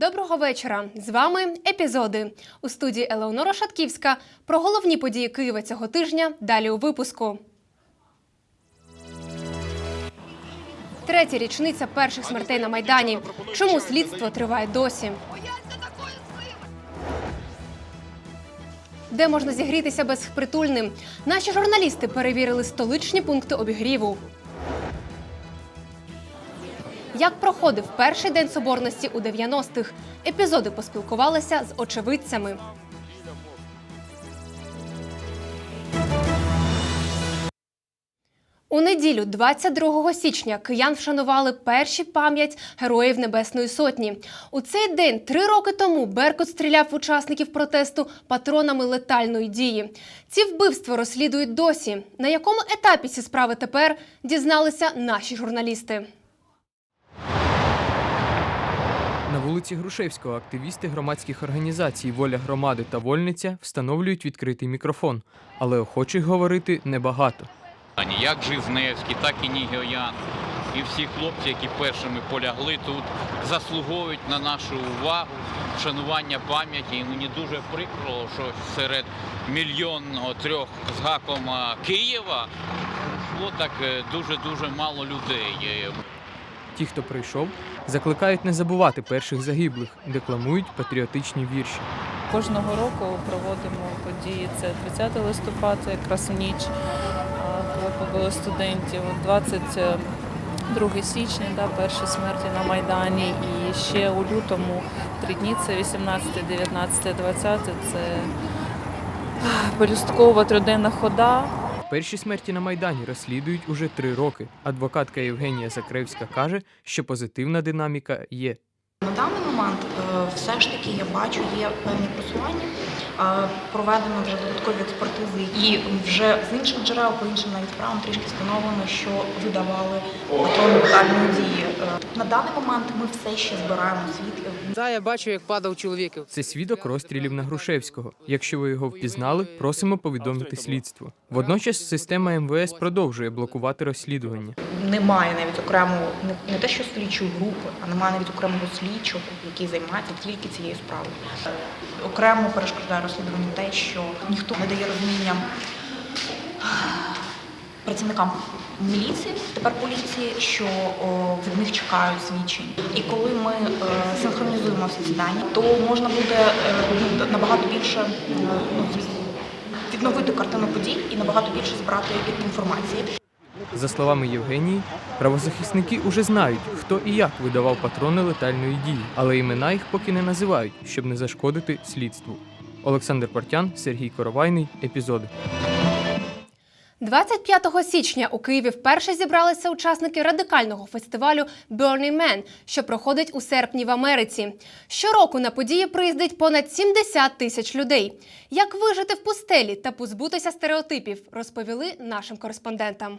Доброго вечора. З вами епізоди у студії Елеонора Шатківська. Про головні події Києва цього тижня. Далі у випуску. Третя річниця перших смертей на майдані. Чому слідство триває досі? Де можна зігрітися безпритульним? Наші журналісти перевірили столичні пункти обігріву. Як проходив перший день соборності у 90-х? Епізоди поспілкувалися з очевидцями. У неділю, 22 січня, киян вшанували перші пам'ять героїв Небесної Сотні. У цей день, три роки тому, Беркут стріляв учасників протесту патронами летальної дії. Ці вбивства розслідують досі. На якому етапі ці справи тепер дізналися наші журналісти. На вулиці Грушевського активісти громадських організацій Воля громади та Вольниця встановлюють відкритий мікрофон, але охочих говорити небагато. Ані Як Жизневський, так і Нігоян. І всі хлопці, які першими полягли тут, заслуговують на нашу увагу, вшанування пам'яті. І мені дуже прикро, що серед мільйонного трьох з гаком Києва прийшло так е, дуже-дуже мало людей. Ті, хто прийшов, закликають не забувати перших загиблих, декламують патріотичні вірші. Кожного року проводимо події. Це 30 листопада, якраз в ніч, коли побили студентів. 22 січня, да, перші смерті на Майдані. І ще у лютому три дні це 18, 19, 20. Це ах, пелюсткова триденна хода. Перші смерті на Майдані розслідують уже три роки. Адвокатка Євгенія Закревська каже, що позитивна динаміка є. На даний момент е, все ж таки я бачу, є певні просування. Проведено вже додаткові експертизи, і вже з інших джерел, по іншим навіть справам трішки встановлено, що видавали патрони летальної дії. Е, На даний момент ми все ще збираємо свідків. Да, я бачу, як падав чоловік. Це свідок розстрілів на Грушевського. Якщо ви його впізнали, просимо повідомити слідство. Водночас система МВС продовжує блокувати розслідування. Немає навіть окремого не, не те, що слідчої групи, а немає навіть окремого слідчого, який займається тільки цією справою. Окремо перешкоджає розслідуванню те, що ніхто не дає розуміння працівникам міліції, тепер поліції, що від них чекають свідчень. І коли ми е, синхронізуємо всі ці дані, то можна буде е, ну, набагато більше е, ну, відновити картину подій і набагато більше збирати інформації. За словами Євгенії, правозахисники уже знають, хто і як видавав патрони летальної дії, але імена їх поки не називають, щоб не зашкодити слідству. Олександр Партян, Сергій Коровайний. Епізоди. 25 січня у Києві вперше зібралися учасники радикального фестивалю Burning Man, що проходить у серпні в Америці. Щороку на події приїздить понад 70 тисяч людей. Як вижити в пустелі та позбутися стереотипів, розповіли нашим кореспондентам.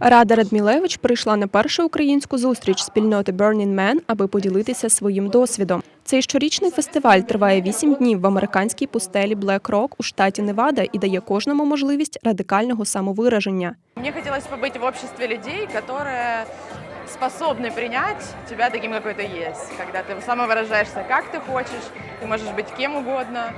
Рада Радмілевич прийшла на першу українську зустріч спільноти Burning Man, аби поділитися своїм досвідом. Цей щорічний фестиваль триває вісім днів в американській пустелі Black Rock у штаті Невада і дає кожному можливість радикального самовираження. Мне хотелось побыть в обществе людей, которые способны принять тебя таким, какой ты есть. Когда ты самовыражаешься, как ты хочешь, ты можешь быть кем угодно,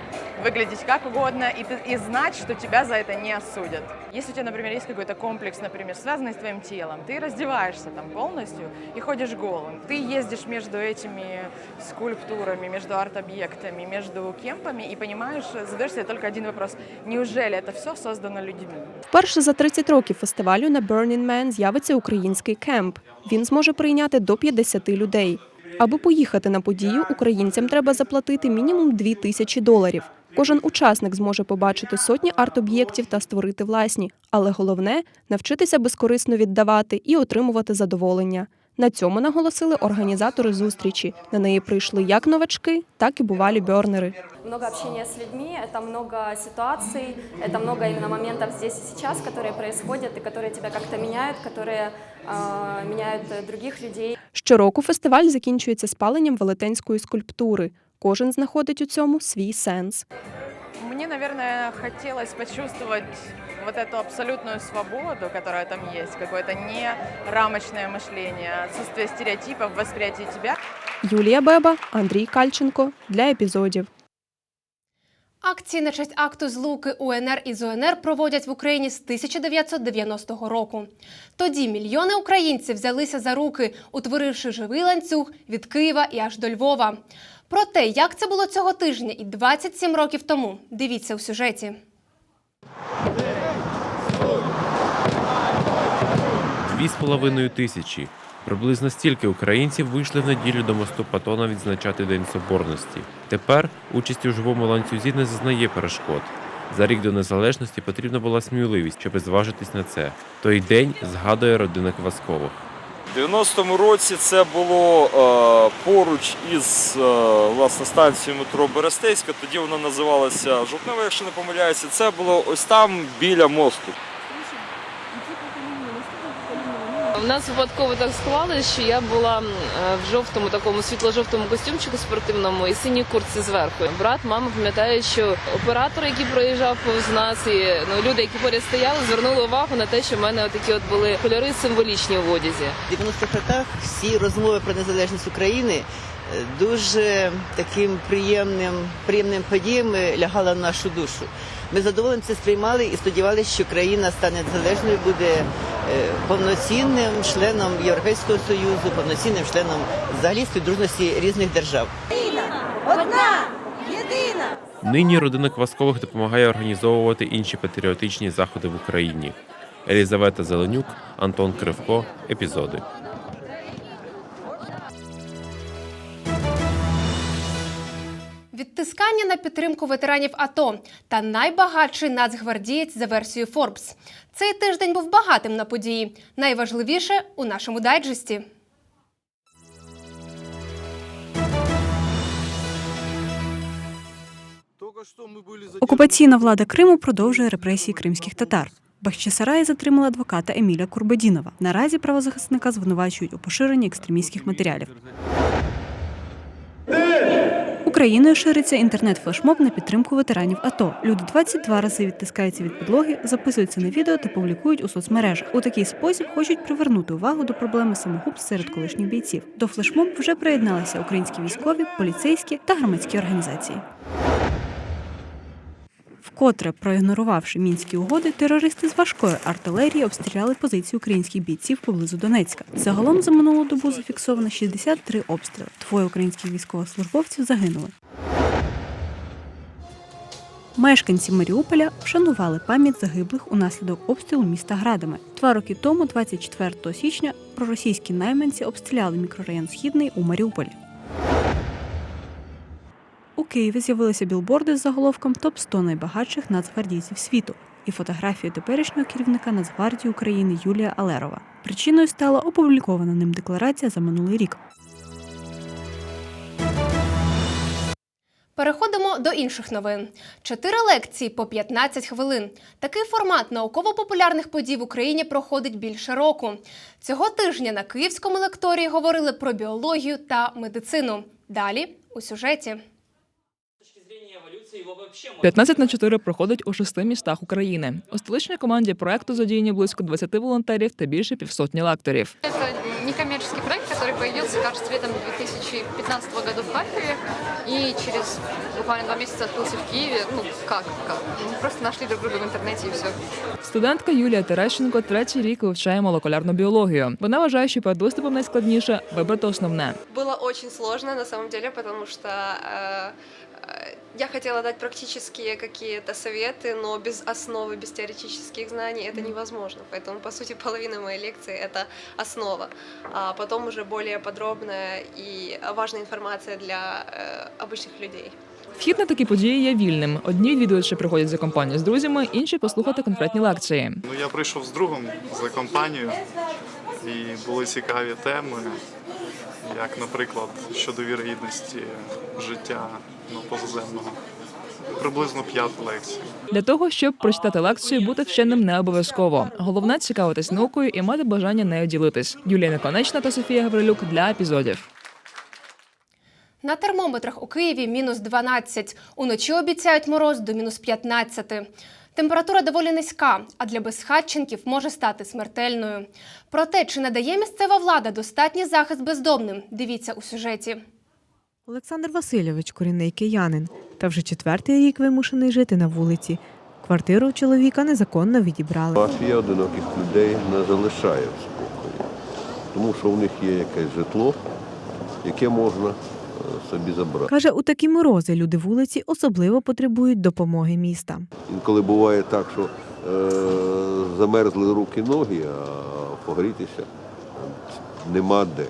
выглядеть как угодно, и, ты, и знать, что тебя за это не осудят. Если у тебя, например, есть какой-то комплекс, например, связанный с твоим телом, ты раздеваешься там полностью и ходишь голым. Ты ездишь между этими скульптурами, между арт-объектами, между кемпами и понимаешь, задаешь себе только один вопрос. Неужели это все создано людьми? Вперше за 30 років фестивалю на Burning Man з'явиться український кемп. Він зможе прийняти до 50 людей. Аби поїхати на подію, українцям треба заплатити мінімум 2 тисячі доларів. Кожен учасник зможе побачити сотні арт-об'єктів та створити власні, але головне навчитися безкорисно віддавати і отримувати задоволення. На цьому наголосили організатори зустрічі. На неї прийшли як новачки, так і бувалі бьорнери. много общения с людьми, это много ситуаций, это много именно моментов здесь и сейчас, которые происходят и которые тебя как-то меняют, которые э, меняют э, других людей. Щороку фестиваль закінчується спаленням велетенської скульптури. Кожен знаходить у цьому свій сенс. Мне, наверное, хотелось почувствовать вот эту абсолютную свободу, которая там есть, какое-то не рамочное мышление, отсутствие стереотипов в восприятии тебя. Юлія Беба, Андрій Кальченко для епізодів. Акції на честь акту злуки УНР і ЗУНР проводять в Україні з 1990 року. Тоді мільйони українців взялися за руки, утворивши живий ланцюг від Києва і аж до Львова. Про те, як це було цього тижня і 27 років тому, дивіться у сюжеті. Дві з половиною тисячі. Приблизно стільки українців вийшли в неділю до мосту Патона відзначати День Соборності. Тепер участь у живому ланцюзі не зазнає перешкод. За рік до незалежності потрібна була сміливість, щоб зважитись на це. Той день згадує родина Кваскових. У 90-му році це було е, поруч із е, власне станцією метро Берестейська. Тоді вона називалася Жовтнева, якщо не помиляюся. Це було ось там біля мосту. Нас випадково так склалось, що я була е, в жовтому такому світло-жовтому костюмчику спортивному і синій куртці зверху. Брат, мама пам'ятають, що оператор, який проїжджав повз нас, і ну люди, які поряд стояли, звернули увагу на те, що в мене такі от були кольори символічні у одязі. В 90-х роках всі розмови про незалежність України е, дуже таким приємним, приємним подіями лягали на нашу душу. Ми задоволенням це сприймали і сподівалися, що країна стане незалежною, буде е, повноцінним членом Європейського Союзу, повноцінним членом взагалі співдружності різних держав. Одна єдина Нині родина Кваскових допомагає організовувати інші патріотичні заходи в Україні. Елізавета Зеленюк, Антон Кривко. Епізоди. Відтискання на підтримку ветеранів АТО та найбагатший нацгвардієць за версією Forbes. Цей тиждень був багатим на події. Найважливіше у нашому дайджесті. Окупаційна влада Криму продовжує репресії кримських татар. Бахчисараї затримала адвоката Еміля Курбадінова. Наразі правозахисника звинувачують у поширенні екстремістських матеріалів. Україною шириться інтернет-флешмоб на підтримку ветеранів АТО. Люди 22 рази відтискаються від підлоги, записуються на відео та публікують у соцмережах. У такий спосіб хочуть привернути увагу до проблеми самогубств серед колишніх бійців. До флешмоб вже приєдналися українські військові, поліцейські та громадські організації. Вкотре проігнорувавши мінські угоди, терористи з важкої артилерії обстріляли позиції українських бійців поблизу Донецька. Загалом за минулу добу зафіксовано 63 обстріли. Двоє українських військовослужбовців загинули. Мешканці Маріуполя вшанували пам'ять загиблих унаслідок обстрілу міста градами. Два роки тому, 24 січня, проросійські найманці обстріляли мікрорайон Східний у Маріуполі. Києві з'явилися білборди з заголовком Топ 100 найбагатших нацгвардійців світу і фотографію теперішнього керівника Нацгвардії України Юлія Алерова. Причиною стала опублікована ним декларація за минулий рік. Переходимо до інших новин. Чотири лекції по 15 хвилин. Такий формат науково-популярних подій в Україні проходить ббільше року. Цього тижня на київському лекторії говорили про біологію та медицину. Далі у сюжеті. 15 на 4 проходить у шести містах України. У столичній команді проекту задіяні близько 20 волонтерів та більше півсотні лекторів. Это некоммерческий проект, который появился, кажется, летом 2015 года в Харькове. И через буквально два месяца открылся в Киеве. Ну, как? как? Мы просто нашли друг друга в интернете и все. Студентка Юлія Терещенко третій рік вивчає молекулярну біологію. Вона вважає, що перед виступом найскладніше вибрати основне. Было очень сложно на самом деле, потому что э, э, я хотела дать практические какие-то советы, но без основы, без теоретических знаний это невозможно. Поэтому, по сути, половина моей лекции это основа, а потом уже более подробная и важная информация для э, обычных людей. Вхід на такі події є вільним. Одні відвідувачі приходять за компанію з друзями, інші послухати конкретні лекції. Ну, я прийшов з другом за компанію, і були цікаві теми, як, наприклад, щодо вірогідності життя ну, позаземного. Приблизно п'ять лекцій. Для того, щоб прочитати лекцію, бути вченим не обов'язково. Головне цікавитись наукою і мати бажання нею ділитись. Юлія Неконечна та Софія Гаврилюк для епізодів. На термометрах у Києві мінус 12. Уночі обіцяють мороз до мінус 15. Температура доволі низька, а для безхатченків може стати смертельною. Про те, чи надає місцева влада достатній захист бездомним, дивіться у сюжеті. Олександр Васильович корінний киянин, та вже четвертий рік вимушений жити на вулиці. Квартиру у чоловіка незаконно відібрали. Мафія одиноких людей не залишає в спокою, тому що у них є якесь житло, яке можна е, собі забрати. Каже, у такі морози люди вулиці особливо потребують допомоги міста. Інколи буває так, що е, замерзли руки, ноги, а погрітися нема де.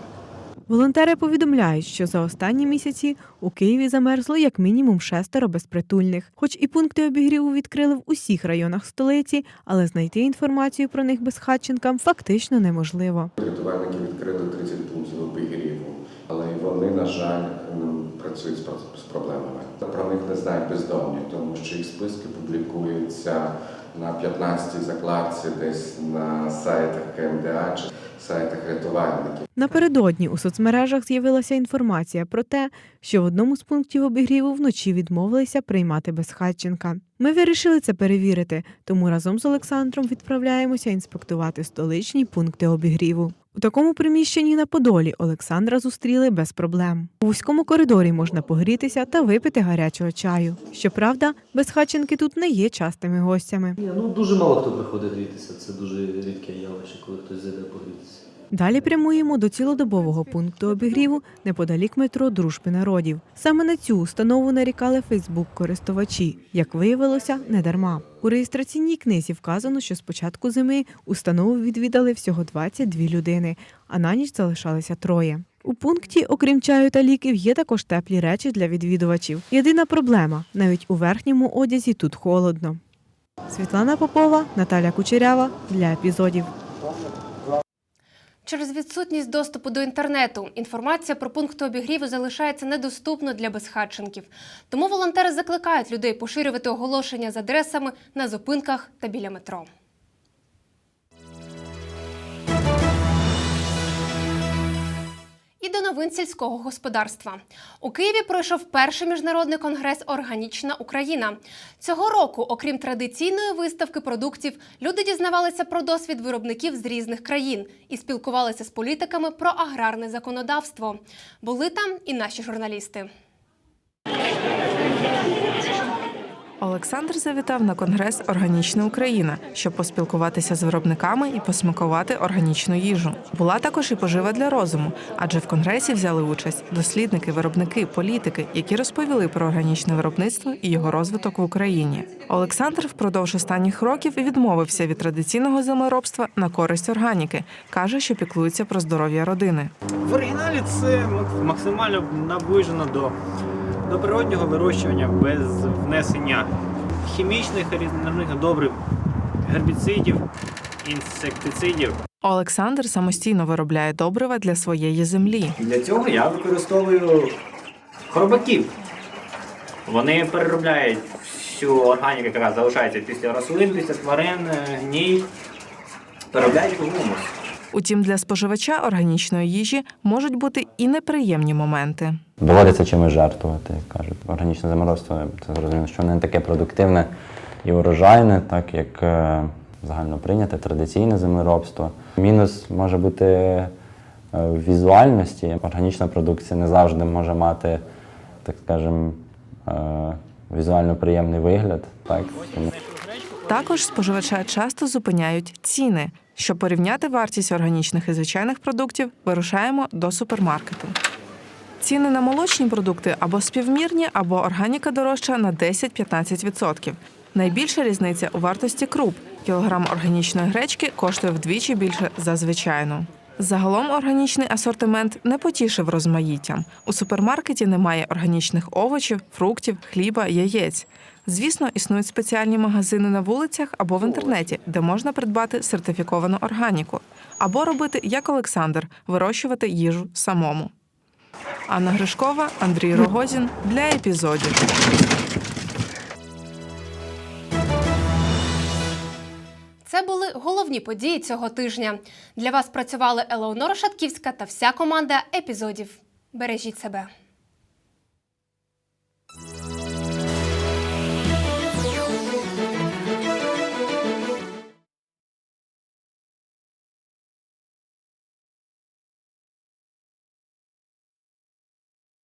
Волонтери повідомляють, що за останні місяці у Києві замерзло як мінімум шестеро безпритульних. Хоч і пункти обігріву відкрили в усіх районах столиці, але знайти інформацію про них безхатченкам фактично неможливо. Рятувальники відкрили 30 пунктів обігріву, але вони, на жаль, працюють з про- з проблемами. Про них не знають бездомні, тому що їх списки публікуються на 15-й закладці, десь на сайтах КМДА сайтах рятувальників. Напередодні у соцмережах з'явилася інформація про те, що в одному з пунктів обігріву вночі відмовилися приймати безхатченка. Ми вирішили це перевірити, тому разом з Олександром відправляємося інспектувати столичні пункти обігріву. У такому приміщенні на Подолі Олександра зустріли без проблем. У вузькому коридорі можна погрітися та випити гарячого чаю. Щоправда, безхаченки тут не є частими гостями. Ні, ну дуже мало хто приходить грітися. Це дуже рідке явище, коли хтось зайде погрітися. Далі прямуємо до цілодобового пункту обігріву неподалік метро Дружби народів. Саме на цю установу нарікали Фейсбук-користувачі. Як виявилося, не дарма. У реєстраційній книзі вказано, що з початку зими установу відвідали всього 22 людини, а на ніч залишалися троє. У пункті, окрім чаю та ліків, є також теплі речі для відвідувачів. Єдина проблема навіть у верхньому одязі тут холодно. Світлана Попова, Наталя Кучерява для епізодів. Через відсутність доступу до інтернету інформація про пункти обігріву залишається недоступно для безхатченків. Тому волонтери закликають людей поширювати оголошення з адресами на зупинках та біля метро. Новин сільського господарства. У Києві пройшов перший міжнародний конгрес Органічна Україна. Цього року, окрім традиційної виставки продуктів, люди дізнавалися про досвід виробників з різних країн і спілкувалися з політиками про аграрне законодавство. Були там і наші журналісти. Олександр завітав на конгрес Органічна Україна, щоб поспілкуватися з виробниками і посмакувати органічну їжу. Була також і пожива для розуму, адже в конгресі взяли участь дослідники, виробники, політики, які розповіли про органічне виробництво і його розвиток в Україні. Олександр впродовж останніх років відмовився від традиційного землеробства на користь органіки. каже, що піклується про здоров'я родини. В оригіналі це максимально наближено до, до природнього вирощування без внесення хімічних різноманітних добрив, гербіцидів, інсектицидів. Олександр самостійно виробляє добрива для своєї землі. Для цього я використовую хробаків. Вони переробляють всю органіку, яка залишається після рослин, після тварин, гній, переробляють в гумус. Утім, для споживача органічної їжі можуть бути і неприємні моменти. Доводиться чимось жертвувати, як кажуть. Органічне землеробство це зрозуміло, що не таке продуктивне і урожайне, так як е, загально прийняте традиційне землеробство. Мінус може бути е, в візуальності. Органічна продукція не завжди може мати, так скажемо, е, візуально приємний вигляд. Так? Також споживача часто зупиняють ціни. Щоб порівняти вартість органічних і звичайних продуктів, вирушаємо до супермаркету. Ціни на молочні продукти або співмірні, або органіка дорожча на 10-15%. Найбільша різниця у вартості круп. Кілограм органічної гречки коштує вдвічі більше за звичайну. Загалом органічний асортимент не потішив розмаїттям. У супермаркеті немає органічних овочів, фруктів, хліба, яєць. Звісно, існують спеціальні магазини на вулицях або в інтернеті, де можна придбати сертифіковану органіку, або робити як Олександр, вирощувати їжу самому. Анна Гришкова, Андрій Рогозін для епізодів. Це були головні події цього тижня. Для вас працювали Елеонора Шатківська та вся команда епізодів. Бережіть себе.